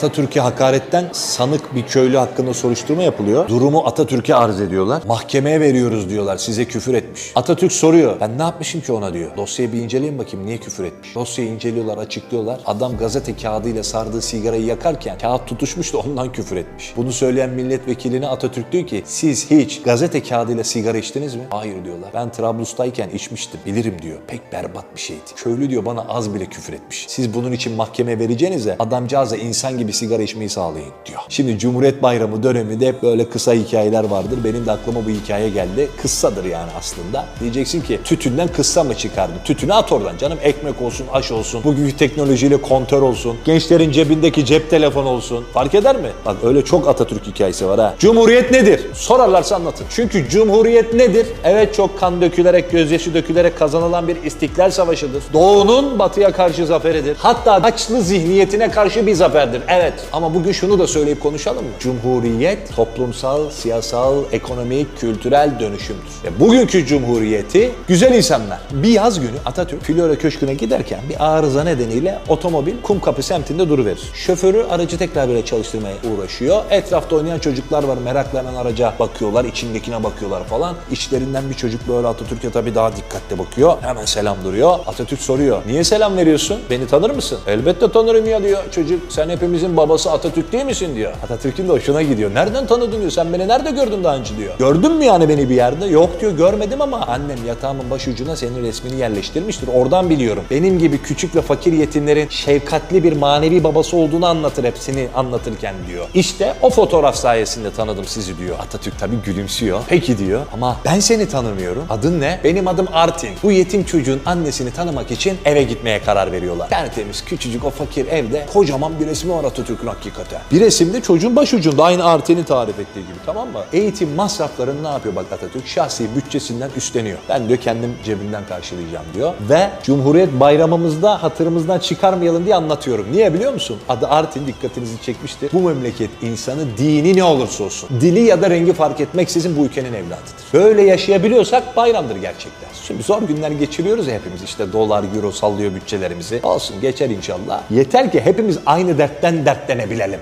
Atatürk'e hakaretten sanık bir köylü hakkında soruşturma yapılıyor. Durumu Atatürk'e arz ediyorlar. Mahkemeye veriyoruz diyorlar size küfür etmiş. Atatürk soruyor ben ne yapmışım ki ona diyor. Dosyayı bir inceleyin bakayım niye küfür etmiş. Dosyayı inceliyorlar açıklıyorlar. Adam gazete kağıdıyla sardığı sigarayı yakarken kağıt tutuşmuş da ondan küfür etmiş. Bunu söyleyen milletvekiline Atatürk diyor ki siz hiç gazete kağıdıyla sigara içtiniz mi? Hayır diyorlar. Ben Trablus'tayken içmiştim. Bilirim diyor. Pek berbat bir şeydi. Köylü diyor bana az bile küfür etmiş. Siz bunun için mahkeme vereceğinize adamcağıza insan gibi sigara içmeyi sağlayın diyor. Şimdi Cumhuriyet Bayramı döneminde hep böyle kısa hikayeler vardır. Benim de aklıma bu hikaye geldi. Kıssadır yani aslında. Diyeceksin ki tütünden kıssa mı çıkardın? Tütünü at oradan canım. Ekmek olsun, aş olsun. Bugünkü teknolojiyle kontör olsun. Gençlerin cebindeki cep telefonu olsun. Fark eder mi? Bak öyle çok Atatürk hikayesi var ha. Cumhuriyet nedir? Sorarlarsa anlatın. Çünkü Cumhuriyet nedir? Evet çok kan dökülerek, gözyaşı dökülerek kazanılan bir istiklal savaşıdır. Doğu'nun batıya karşı zaferidir. Hatta Haçlı zihniyetine karşı bir zaferdir. Evet ama bugün şunu da söyleyip konuşalım mı? Cumhuriyet toplumsal, siyasal, ekonomik, kültürel dönüşümdür. Ve bugünkü cumhuriyeti güzel insanlar. Bir yaz günü Atatürk Flora Köşkü'ne giderken bir arıza nedeniyle otomobil Kumkapı semtinde duruverir. Şoförü aracı tekrar böyle çalıştırmaya uğraşıyor. Etrafta oynayan çocuklar var. Merakla hemen araca bakıyorlar. içindekine bakıyorlar falan. İçlerinden bir çocuk böyle Atatürk'e tabii daha dikkatli bakıyor. Hemen selam duruyor. Atatürk soruyor. Niye selam veriyorsun? Beni tanır mısın? Elbette tanırım ya diyor. Çocuk sen hepimizin babası Atatürk değil misin diyor. Atatürk'ün de hoşuna gidiyor. Nereden tanıdın diyor. Sen beni nerede gördün daha önce diyor. Gördün mü yani beni bir yerde? Yok diyor görmedim ama annem yatağımın başucuna senin resmini yerleştirmiştir. Oradan biliyorum. Benim gibi küçük ve fakir yetimlerin şefkatli bir manevi babası olduğunu anlatır hepsini anlatırken diyor. İşte o fotoğraf sayesinde tanıdım sizi diyor. Atatürk tabii gülümsüyor. Peki diyor ama ben seni tanımıyorum. Adın ne? Benim adım Artin. Bu yetim çocuğun annesini tanımak için eve gitmeye karar veriyorlar. Tertemiz küçücük o fakir evde kocaman bir resmi var Atatürk'ün hakikaten. Bir resimde çocuğun başucunda aynı Artin'in tarif ettiği gibi tamam mı? Eğitim masraflarını ne yapıyor bak Atatürk? Şahsi bütçesinden üstleniyor. Ben diyor kendim cebimden karşılayacağım diyor. Ve Cumhuriyet bayramımızda hatırımızdan çıkarmayalım diye anlatıyorum. Niye biliyor musun? Adı Artin dikkatinizi çekmiştir. Bu memleket insanı dini ne olursa olsun, dili ya da rengi fark etmeksizin bu ülkenin evladıdır. Böyle yaşayabiliyorsak bayramdır gerçekten. Şimdi zor günler geçiriyoruz ya hepimiz işte dolar, euro sallıyor bütçelerimizi. Olsun geçer inşallah. Yeter ki hepimiz aynı dertten dertlenebilelim.